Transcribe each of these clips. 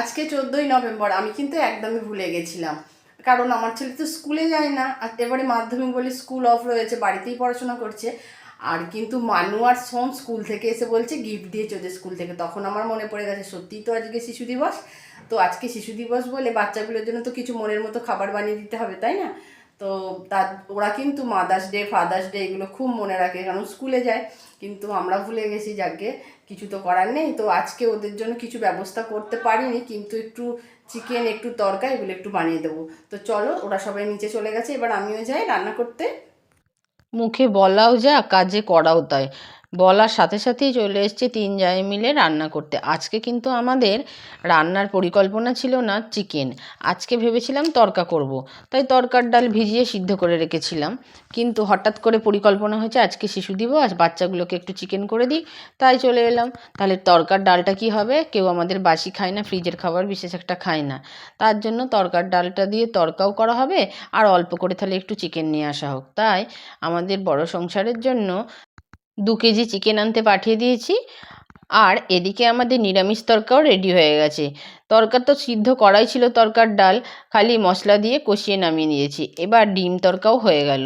আজকে চোদ্দোই নভেম্বর, আমি কিন্তু একদমই ভুলে গেছিলাম। কারণ আমার ছেলে তো স্কুলে যায় না, আর এবারে মাধ্যমিক বলে স্কুল অফ রয়েছে, বাড়িতেই পড়াশোনা করছে। আর কিন্তু মানু আর সোম স্কুল থেকে এসে বলছে, গিফট দিয়ে ওদের স্কুল থেকে। তখন আমার মনে পড়ে গেছে, সত্যিই তো আজকে শিশু দিবস? তো আজকে শিশু দিবস বলে বাচ্চাগুলোর জন্য তো কিছু মনের মতো খাবার বানিয়ে দিতে হবে, তাই না? তো তার, ওরা কিন্তু মাদার্স ডে ফাদার্স ডে এগুলো খুব মনে রাখে, কারণ স্কুলে যায়। কিন্তু আমরা ভুলে গেছি যাকে, কিছু তো করার নেই। তো আজকে ওদের জন্য কিছু ব্যবস্থা করতে পারিনি, কিন্তু একটু চিকেন একটু তরকা, এগুলো একটু বানিয়ে দেবো। তো চলো, ওরা সবাই নিচে চলে গেছে, এবার আমিও যাই রান্না করতে। মুখে বলাও যা, কাজে করাও তাই। বলার সাথে সাথেই চলে এসছে তিন জায় মিলে রান্না করতে। আজকে কিন্তু আমাদের রান্নার পরিকল্পনা ছিল না চিকেন। আজকে ভেবেছিলাম তরকা করব। তাই তরকার ডাল ভিজিয়ে সিদ্ধ করে রেখেছিলাম। কিন্তু হঠাৎ করে পরিকল্পনা হয়েছে আজকে শিশু দিব দিবস, বাচ্চাগুলোকে একটু চিকেন করে দিই। তাই চলে এলাম। তাহলে তরকার ডালটা কি হবে? কেউ আমাদের বাসি খায় না, ফ্রিজের খাবার বিশেষ একটা খায় না। তার জন্য তরকার ডালটা দিয়ে তরকাও করা হবে। আর অল্প করে তাহলে একটু চিকেন নিয়ে আসা হোক। তাই আমাদের বড় সংসারের জন্য দু কেজি চিকেন আনতে পাঠিয়ে দিয়েছি। আর এদিকে আমাদের নিরামিষ তরকাও রেডি হয়ে গেছে। তরকা তো সিদ্ধ করাই ছিল তরকার ডাল। খালি মশলা দিয়ে কষিয়ে নামিয়ে নিয়েছি এবার ডিম তরকাও হয়ে গেল।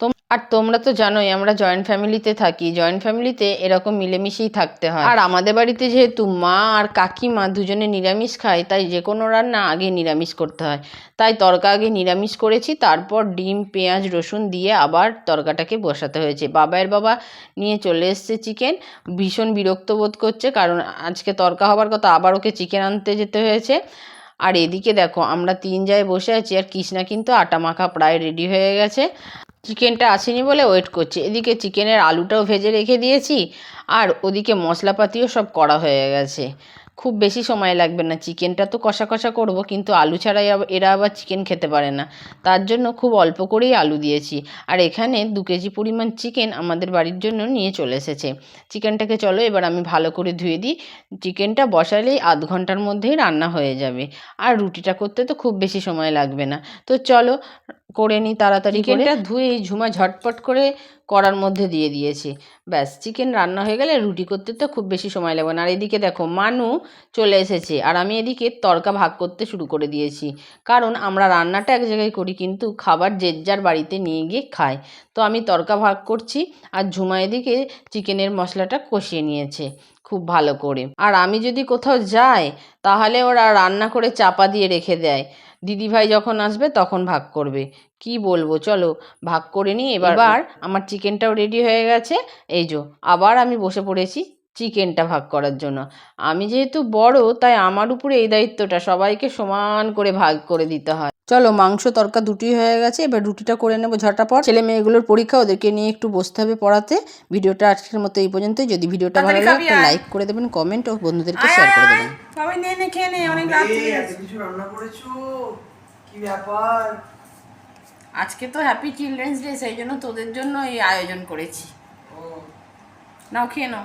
তোম আর তোমরা তো জানোই, আমরা জয়েন্ট ফ্যামিলিতে থাকি। জয়েন্ট ফ্যামিলিতে এরকম মিলেমিশেই থাকতে হয়। আর আমাদের বাড়িতে যেহেতু মা আর কাকিমা দুজনে নিরামিষ খায়, তাই যে কোনো রান্না আগে নিরামিষ করতে হয়। তাই তরকা আগে নিরামিষ করেছি, তারপর ডিম, পেঁয়াজ, রসুন দিয়ে আবার তরকাটাকে বসাতে হয়েছে। বাবাইয়ের বাবা নিয়ে চলে এসছে চিকেন। ভীষণ বিরক্ত বোধ করছে, কারণ আজকে তরকা হবার কথা আবার ওকে চিকেন আনতে যেতে হয়েছে। আর এদিকে দেখো, আমরা তিন জায়গায় বসে আছি, আর কৃষ্ণা কিন্তু আটা মাখা প্রায় রেডি হয়ে গেছে। চিকেনটা আসেনি বলে ওয়েট করছে। এদিকে চিকেনের আলুটাও ভেজে রেখে দিয়েছি, আর ওদিকে মশলাপাতিও সব করা হয়ে গেছে। খুব বেশি সময় লাগবে না, চিকেনটা তো কষা কষা করব, কিন্তু আলু ছাড়াই এরা আবার চিকেন খেতে পারে না। তার জন্য খুব অল্প করেই আলু দিয়েছি, আর এখানে দু কেজি পরিমাণ চিকেন আমাদের বাড়ির জন্য নিয়ে চলে এসেছে। চিকেনটাকে চলো এবার আমি ভালো করে ধুয়ে দিই। চিকেনটা বসালেই আধ ঘণ্টার মধ্যেই রান্না হয়ে যাবে, আর রুটিটা করতে তো খুব বেশি সময় লাগবে না। তো চলো করে নিই তাড়াতাড়ি করে। ধুয়ে, ঝুমা, ঝটপট করে কড়ার মধ্যে দিয়ে দিয়েছি। ব্যাস চিকেন রান্না হয়ে গেলে রুটি করতে তো খুব বেশি সময় লাগবে না। আর এদিকে দেখো, মানু চলে এসেছে। আর আমি এদিকে তরকা ভাগ করতে শুরু করে দিয়েছি। কারণ আমরা রান্নাটা এক জায়গায় করি, কিন্তু খাবার যে যার বাড়িতে নিয়ে গিয়ে খায়। তো আমি তরকা ভাগ করছি আর ঝুমা এদিকে চিকেনের মশলাটা কষিয়ে নিয়েছে খুব ভালো করে। আর আমি যদি কোথাও যাই, তাহলে ওরা রান্না করে চাপা দিয়ে রেখে দেয়। দিদিভাই যখন আসবে তখন ভাগ করবে। কি বলব? চলো ভাগ করে নিই। এবার আমার চিকেনটাও রেডি হয়ে গেছে। এই যো আবার আমি বসে পড়েছি। চিকেনটা ভাগ করার জন্য। আমি যেহেতু বড় তাই আমার উপরে এই দায়িত্বটা সবাইকে সমান করে ভাগ করে দিতে হয়। চলো মাংস তরকা দুটি হয়ে গেছে এবার রুটিটা করে নেব ঝটাপট। ছেলে মেয়েগুলোর পরীক্ষা ওদেরকে নিয়ে একটু বসতে হবে পড়াতে। ভিডিওটা আজকের মতো এই পর্যন্তই। যদি ভিডিওটা ভালো লাগে একটা লাইক করে দেবেন কমেন্ট ও বন্ধুদেরকে শেয়ার করে দেবেন। সবাই নে নে খেয়ে নে অনেক রাত হয়ে গেছে। কিছু রান্না করেছ? কি ব্যাপার? আজকে তো হ্যাপি চিলড্রেন্স ডে সেই জন্য তোদের জন্য এই আয়োজন করেছি। নাও খেয়ে নাও।